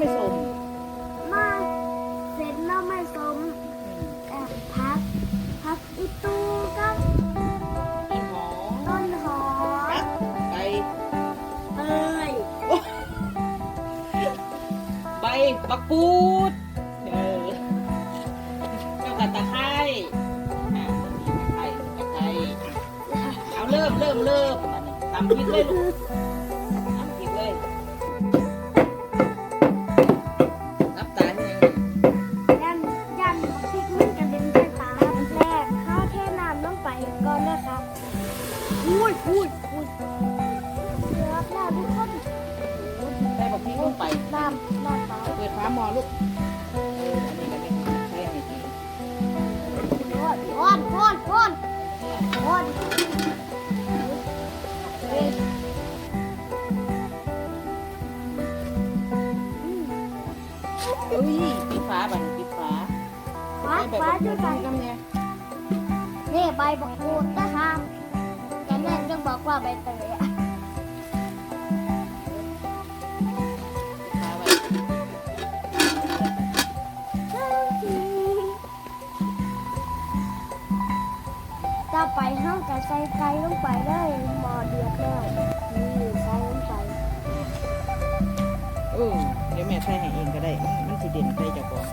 ไม่สมมาเสร็จแล้วไม่สมกัพักพักอีตูกับต้นหอมต้นหอมกัเตยไปบักกูดเออแล้วก็ตะไคร้ตไคร้ตะไคเอาเริ่มเริ่มเริ่มตามริกเลยลูก ทุกคนใส่บักพริกลงไปน้ำน้ำเปล่าเปิดฟ้าหมอลูกอันนี้ก็ไม่ใช่ให้ดีร้อนร้อนร้อนร้อนเฮ้ยเอ้ยปิดฟ้าบัดนปิดฟ้าฟ้าฟ้าด้วยกันกันเนี่ยนี่ใบบักกูดนะครับตอนแรกต้องบอกว่าใบเตย งไปได้หมอเดือดแล้วนี่ใส่ลงไปเออเดี๋ยวแม่ใส่ให้เองก็ได้ มันสิเด่นไปจากก่อน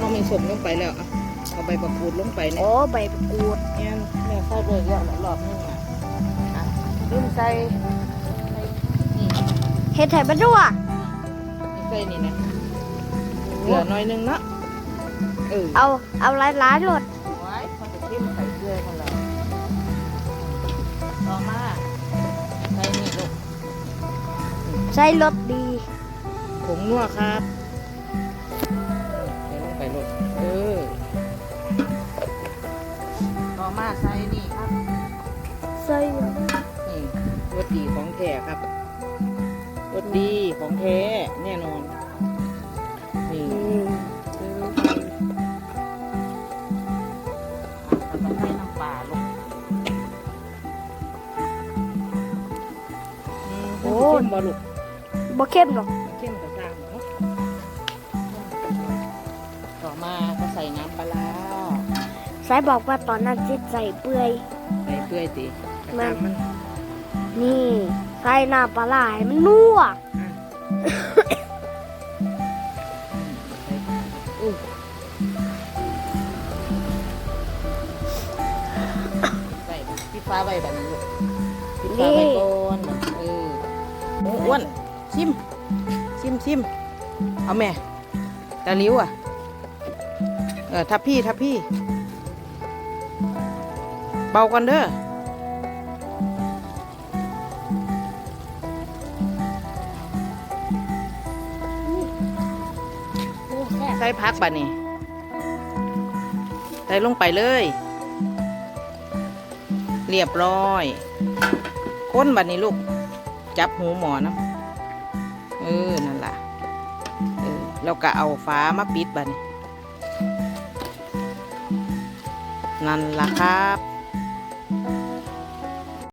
ใส่นมมีสมลงไปแล้วอะเอาใบบักกูดลงไปเนี่ยโอ้ใบบักกูดเนี่ยแม่ใส่ไปแล้วรอบนึงอะลืมใส่เห็ดไถ่บัดด้วยใส่นี่นะเหลือน่อยนึงเนาะเออเอาเอาหลายหลายๆรสไว้พอจะทิ่มใส่เกลือคนละต่อมาใส่นี่ลูกใส่รสดีผงนัวครับ ต่อมาใส่นี่ครับใส่นี่รสดีของแท้ครับรสดีของแท้แน่นอนนี่อืมใส่ลงไปอะแล้วก็ใส่น้ำปลาลูกอืมโอ้ยบอลูกบ่เข้มหรอกเข้มกระซังเนาะต่อมาก็ใส่น้ำปลา ร้าใส่บอกว่าตอนนั้นจิตใส่เปื่อยใส่เปื่อยติกระซังมันนี่ใส่น้ำปลาไหลายมันนัวอู้ใส่พริกฟ้าใบแบบนี้ลูกพริกฟ้าใบก่อนเออโอ้อ้วนชิม ชิมชิมเอาแม่ตาลิ้วอะเออทับพี่ทับพี่ เบากันเด้อใส่พักบ่นี่ใส่ลงไปเลย เรียบร้อยค้นบัดนี้ลูก จับหูหมอนะเออ นั่นล่ะเออแล้วก็เอาฟ้ามาปิดบัดนี้นั่นล่ะครับ Thank you.